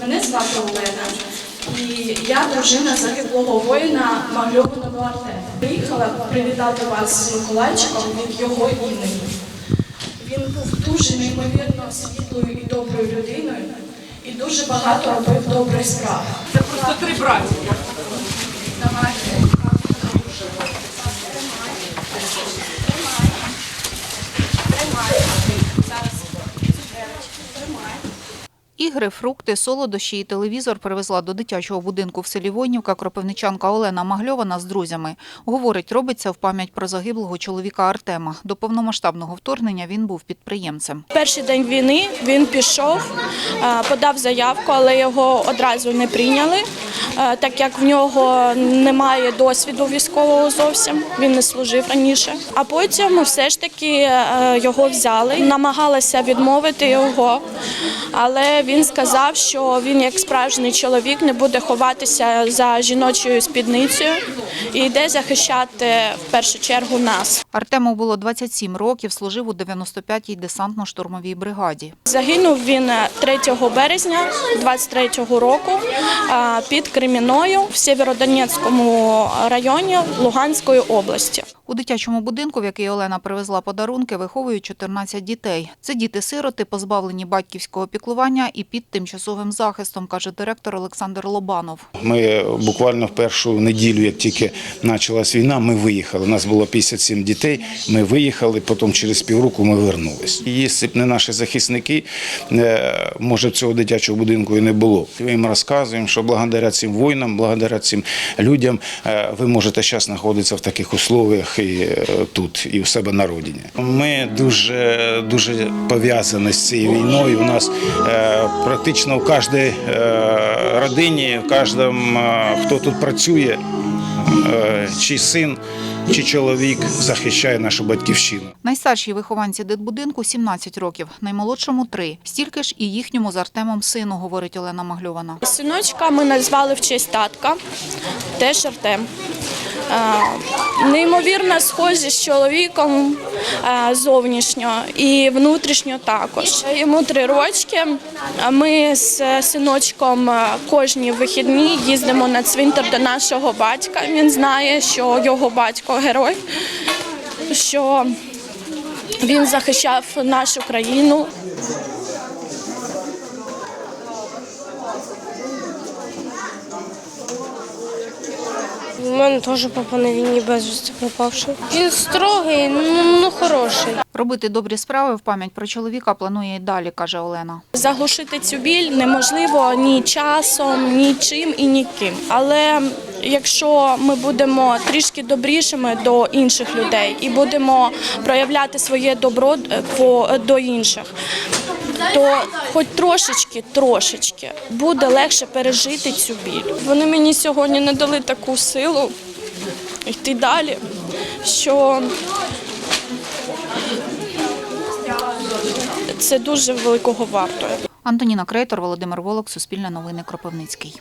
Мене звати Олена, і я дружина загиблого воїна Мальованого Артема. Приїхала привітати вас з Миколайчиком від його імені. Він був дуже неймовірно світлою і доброю людиною і дуже багато робив добрих справ. Це просто три браті. Ігри, фрукти, солодощі і телевізор привезла до дитячого будинку в селі Войнівка кропивничанка Олена Магльована з друзями. Говорить, робиться в пам'ять про загиблого чоловіка Артема. До повномасштабного вторгнення він був підприємцем. Перший день війни він пішов, подав заявку, але його одразу не прийняли, так як в нього немає досвіду військового зовсім. Він не служив раніше. А потім все ж таки його взяли, намагалися відмовити його, але він сказав, що він, як справжній чоловік, не буде ховатися за жіночою спідницею і йде захищати в першу чергу нас. Артему було 27 років, служив у 95-й десантно-штурмовій бригаді. Загинув він 3 березня 23-го року під Креміною в Сєвєродонецькому районі Луганської області. У дитячому будинку, в який Олена привезла подарунки, виховують 14 дітей. Це діти-сироти, позбавлені батьківського піклування і під тимчасовим захистом, каже директор Олександр Лобанов. Ми буквально в першу неділю, як тільки почалась війна, ми виїхали. У нас було 57 дітей. Ми виїхали, потім через півроку ми вернулись. Якщо б не наші захисники, е, може цього дитячого будинку і не було. Ми їм розказуємо, що благодаря цим воїнам, благодаря цим людям, е, ви можете зараз знаходитися в таких условиях і е, тут, і у себе на родині. Ми дуже дуже пов'язані з цією війною. У нас практично в кожній е, родині, в кожному, е, хто тут працює, чий чи син, чи чоловік захищає нашу батьківщину. Найстаршій вихованці дитбудинку 17 років, наймолодшому 3. Стільки ж і їхньому з Артемом сину, говорить Олена Магльована. Синочка ми назвали в честь татка, теж Артем. Е, Неймовірно схожі з чоловіком е, зовнішньо і внутрішньо також. Йому три рочки. Ми з синочком е, кожні вихідні їздимо на цвинтар до нашого батька. Він знає, що його батько герой, що він захищав нашу країну. У мене теж папа на війні безвісти пропавший. Він строгий, ну, ну хороший. Робити добрі справи в пам'ять про чоловіка планує і далі, каже Олена. Заглушити цю біль неможливо ні часом, ні чим і ніким. Але якщо ми будемо трішки добрішими до інших людей і будемо проявляти своє добро е, по- до інших, то хоч трошечки, трошечки буде легше пережити цю біль. Вони мені сьогодні не дали таку силу йти далі, що це дуже великого варто. Антоніна Крейтор, Володимир Волок, Суспільне новини, Кропивницький.